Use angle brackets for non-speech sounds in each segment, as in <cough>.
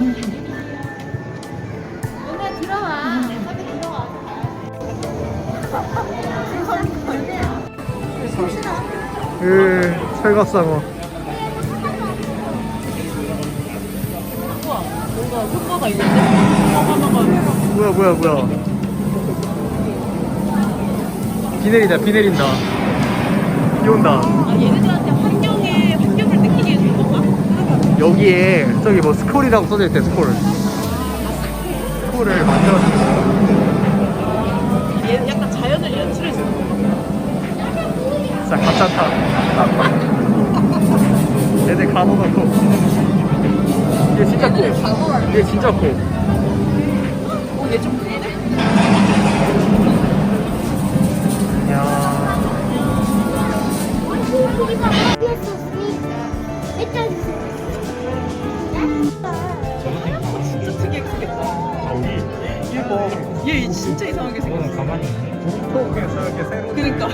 오늘 들어와. 어차피 들어와. 으 철갑상어 뭐야 뭐야 뭐야 비 내린다 비 내린다 비 온다 아, 얘네들한테 여기에 저기 뭐 스콜이라고 써져 있대 스콜. 스콜을 만들어주는 거야. 얘 약간 자연을 연출해 주는 건가? 진짜 가짜다. 얘들 가둬놓고 얘 진짜 커 얘 진짜 커 어, 얘좀 크네? 야 진짜 얘 진짜 이상하게 생겼어. 가만히 있네 새로 그니까.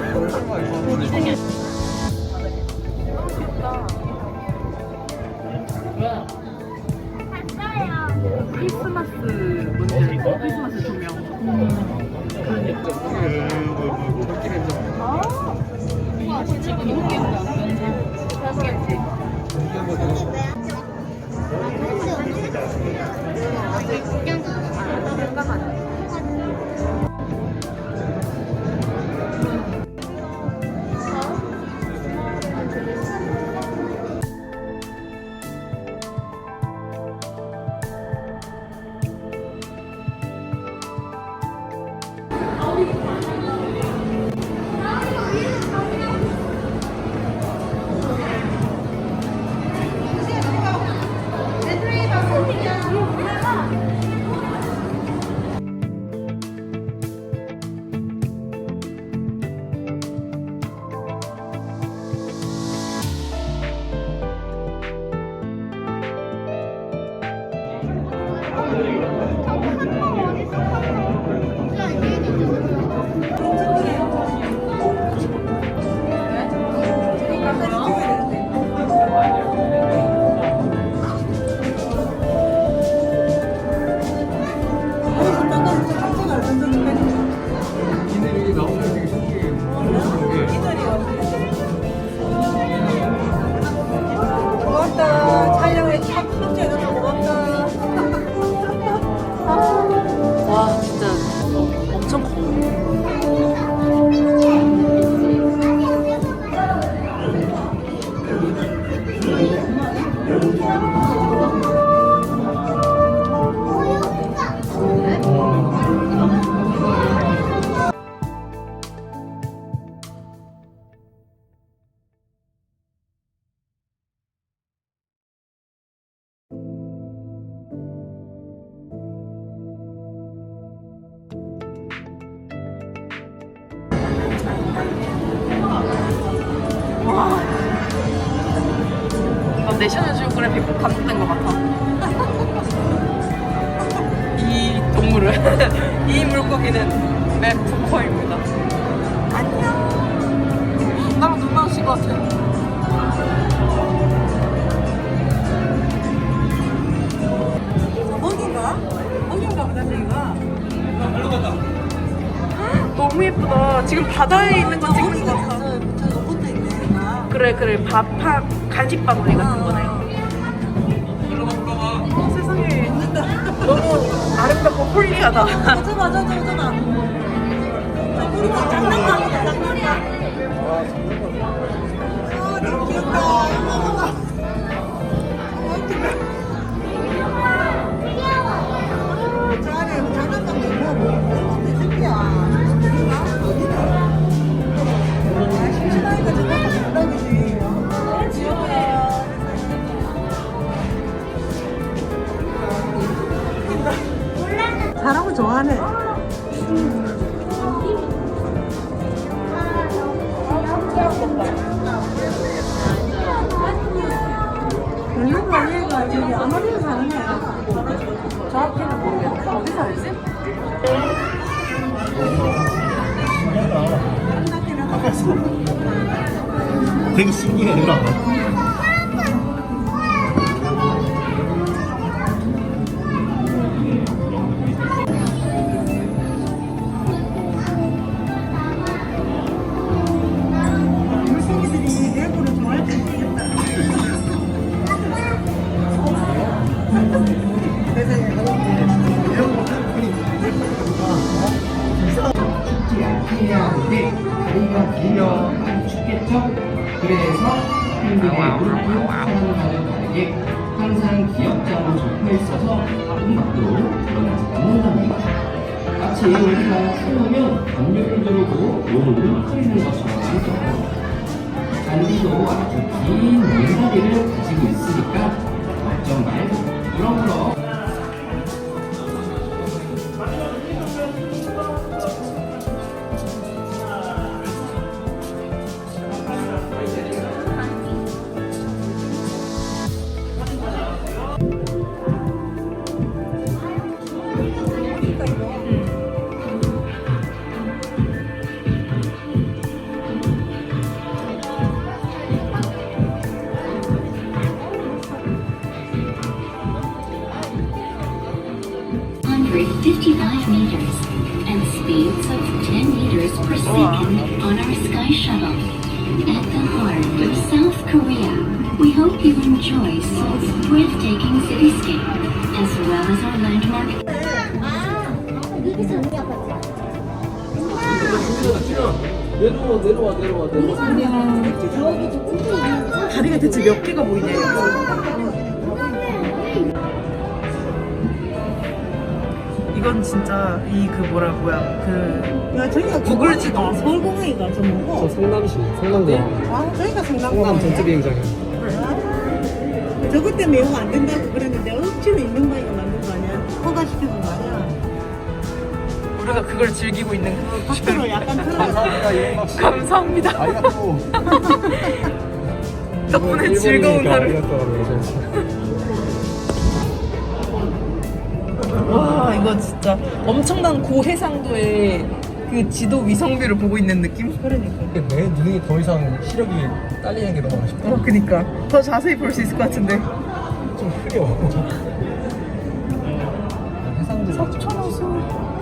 와. 나 내셔널 지오그래픽 꼭 감독된 것 같아. 이 동물은, <laughs> 이 물고기는 맵푸커입니다. 안녕. 나랑 눈 마주친 것 같아. 너무 예쁘다. 지금 바다에 있는 거 찍는 그래, 그래. 밥, 밥, 간식 바구니 같은 거네. 어, 세상에. 너무 아름답고 홀리하다. 어, 저 봐, 저, 저, 우리가 장난감이다, 장난감. 아, 너무 귀엽다. 좋아하네. 살지? 되게 신기해 누나 되는데 다리가 길면 많이 춥겠죠? 그래서 팬들의 물고 사랑하는 다르게 항상 기억자로 적혀있어서 문 밖으로 들어가지 않는답니다. 마치 우리가 숨으면 담요를 들고 몸을 흐리는 것처럼 하죠. 잔디도 아주 긴 물다리를 가지고 있으니까 걱정 말고 그럼그럼 speeds of 10 meters per second on our sky shuttle. At the heart of South Korea, we hope you enjoy Seoul's breathtaking cityscape as well as our landmark 아. 내려와 내려와 내려와 내려와 여기 다리가 대체 몇 개가 보이냐 이건 진짜 이 그 뭐라 뭐야 그 야 저기가 구글 지도. 서울공항이가 저 저 뭐고? 성남시 성남공항 아 저기가 성남 성남공항이야? 전투비행장이야 저것 때문에 이거 안 된다고 그랬는데 억지로 있는 바이가 만든 거 아니야? 허가시켜준 거 아니야? 우리가 그걸 즐기고 있는 그 밖으로 약간 틀어 감사합니다 이런 감사합니다. 아리가또. <laughs> 덕분에 즐거운 하루 와 이거 진짜 엄청난 고해상도의 그 지도 위성비를 보고 있는 느낌? 그러니까. 내 눈이 더 이상 시력이 딸리는 게 너무 아쉽다. 어 그니까. 더 자세히 볼 수 있을 것 같은데. 좀 흐려. 해상도 석촌호수